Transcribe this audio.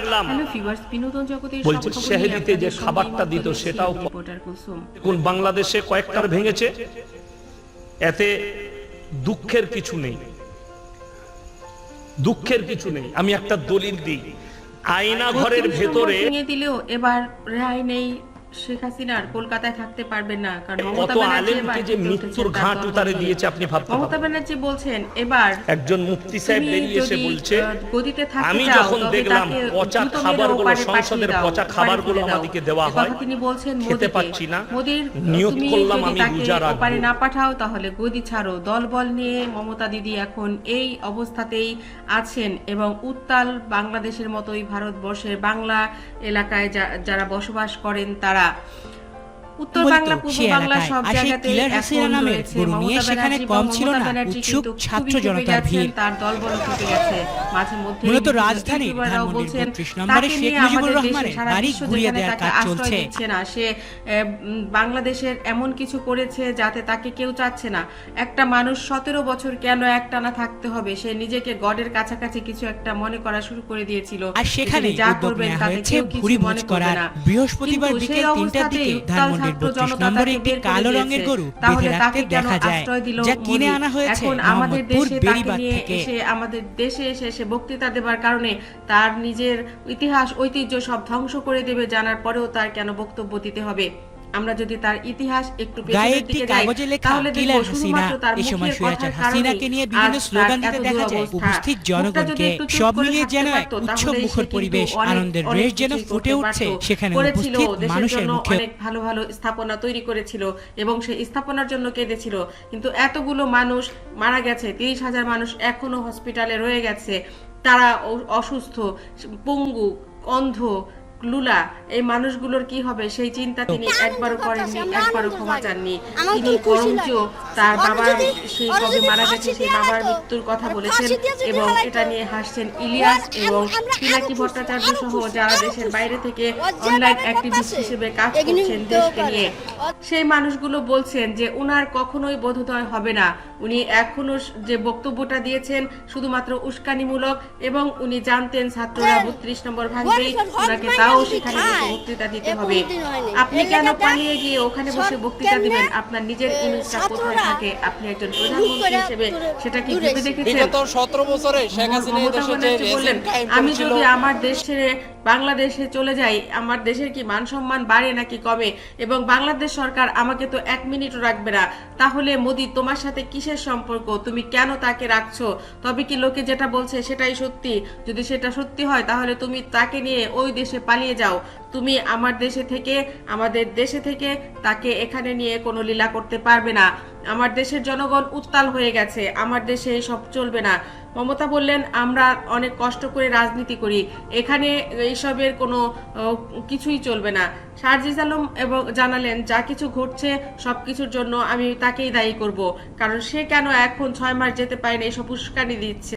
গেলাম hello viewers বিনোদন জগতের বলছে নিয়ে যে খাবারটা দিত সেটাও কোন বাংলাদেশে কয়েকটার ভেঙেছে। এতে দুঃখের কিছু নেই। দুঃখের কিছু নেই। আমি একটা দলিল দিই। আয়না ঘরের ভেতরে দিলেও এবার রেহাই নেই শেখ হাসিনার কলকাতায় থাকতে পারবেন না কারণ মমতা ব্যানার্জি যে মৃত্যুর ঘাট উতারে দিয়েছে আপনি ভাবতে মমতা ব্যানার্জি বলছেন এবার একজন মুফতি সাহেব বেরিয়ে এসে বলছে গদিতে থাকতে আমি যখন দেখলাম পচা খাবারগুলো সংসদের পচা খাবারগুলো আমাদেরকে দেওয়া হয় তিনি বলছেন খেতে। পাচ্ছি না মোদির নিয়ত করলাম আমি রোজা রাখব। না পাঠাও তাহলে গদি ছাড়ো দলবল নিয়ে মমতা দিদি এখন এই অবস্থাতেই আছেন এবং উত্তাল বাংলাদেশের মতোই ভারতবর্ষের বাংলা এলাকায় যারা বসবাস করেন তারা para উত্তর বাংলা পূর্ব বাংলা সব জায়গাতে নামের গরু নিয়ে সেখানে কম ছিল না উৎসুক ছাত্র জনতার ভিড়। তার দলবল থেকে গেছে মাঝে মধ্যে মূলত রাজধানীর ধানমন্ডির 32 নম্বরে শেখ মুজিবুর রহমানের বাড়ি ঘুরিয়ে দেওয়ার কাজ চলছে। দিচ্ছে না সে বাংলাদেশের এমন কিছু করেছে যাতে তাকে কেউ চাচ্ছে না একটা মানুষ সতেরো বছর কেন একটানা থাকতে হবে সে নিজেকে গডের কাছাকাছি কিছু একটা মনে করা শুরু করে দিয়েছিল আর সেখানে যা করবেন তাতে কেউ কিছু মনে করবে না। বৃহস্পতিবার বিকেল তিনটার দিকে 32 জনতা নম্বরে একটি কালো রঙের গরু বেঁধে রাখতে দেখা যায় যা কিনে আনা হয়েছে এখন আমাদের দেশে তাকে নিয়ে এসে আমাদের দেশে এসে সে বক্তৃতা দেবার কারণে তার নিজের ইতিহাস ঐতিহ্য সব ধ্বংস করে দেবে জানার পরেও তার কেন বক্তব্য দিতে হবে? আমরা যদি তার ইতিহাস একটু গায়ে পেছনের দিকে যাই কাগজে লেখা তাহলে কিলার দেখব হাসিনা শুধুমাত্র তার সময় মুখের কথার হাসিনাকে নিয়ে বিভিন্ন স্লোগান দিতে দেখা যায় উপস্থিত জনগণকে সব মিলিয়ে যেন এক উৎসব মুখর পরিবেশ আনন্দের রেশ যেন ফুটে উঠছে সেখানে উপস্থিত মানুষের মুখে অনেক ভালো ভালো স্থাপনা তৈরি করেছিল এবং সেই স্থাপনার জন্য কেঁদেছিল। কিন্তু এতগুলো মানুষ মারা গেছে তিরিশ হাজার মানুষ এখনও হসপিটালে রয়ে গেছে। তারা অসুস্থ পঙ্গু অন্ধ লুলা এই মানুষগুলোর কি হবে? সেই চিন্তা তিনি একবারও করেননি একবারও ক্ষমা চাননি। তিনি বরঞ্চ তার বাবার সেই কবে মারা গেছে সেই বাবার মৃত্যুর কথা বলেছেন এবং এটা নিয়ে হাসছেন ইলিয়াস এবং পিনাকি ভট্টাচার্য সহ যারা দেশের বাইরে থেকে অনলাইন অ্যাক্টিভিস্ট হিসেবে কাজ করছেন দেশকে নিয়ে। সেই মানুষগুলো বলছেন যে উনার কখনোই বোধোদয় হবে না। উনি এখনও যে বক্তব্যটা দিয়েছেন শুধুমাত্র উস্কানিমূলক এবং উনি জানতেন ছাত্ররা বত্রিশ নম্বর ভাঙবেই ওনাকে তাও সেখানে বসে বক্তৃতা দিতে হবে। আপনি কেন পালিয়ে গিয়ে ওখানে বসে বক্তৃতা দিবেন? আপনার নিজের ইমেজটা কোথায় থাকে। আপনি একজন প্রধানমন্ত্রী হিসেবে সেটা কি ভেবে দেখেছেন? বিগত সতেরো বছরে শেখ হাসিনা এই মমতা দেশে যে ব্যানার্জি বললেন, আমি যদি আমার দেশ ছেড়ে বাংলাদেশে চলে যাই, আমার দেশের কি মান সম্মান বাড়ে নাকি কমে? এবং বাংলাদেশ সরকার আমাকে তো এক মিনিটও রাখবে না। তাহলে মোদি, তোমার সাথে কিসের সম্পর্ক? তুমি কেন তাকে রাখছো? তবে কি লোকে যেটা বলছে সেটাই সত্যি? যদি সেটা সত্যি হয়, তাহলে তুমি তাকে নিয়ে ওই দেশে পালিয়ে যাও। তুমি আমার দেশে থেকে, আমাদের দেশে থেকে তাকে এখানে নিয়ে কোনো লীলা করতে পারবে না। আমার দেশের জনগণ উত্তাল হয়ে গেছে, আমার দেশে সব চলবে না। মমতা বললেন, আমরা অনেক কষ্ট করে রাজনীতি করি, এখানে এইসবের কোনো কিছুই চলবে না। সার্জিস আলম এবং জানালেন, যা কিছু ঘটছে সব কিছুর জন্য আমি তাকেই দায়ী করব, কারণ সে কেন এখন ছয় মাস যেতে পারেনি এসব উস্কানি দিচ্ছে।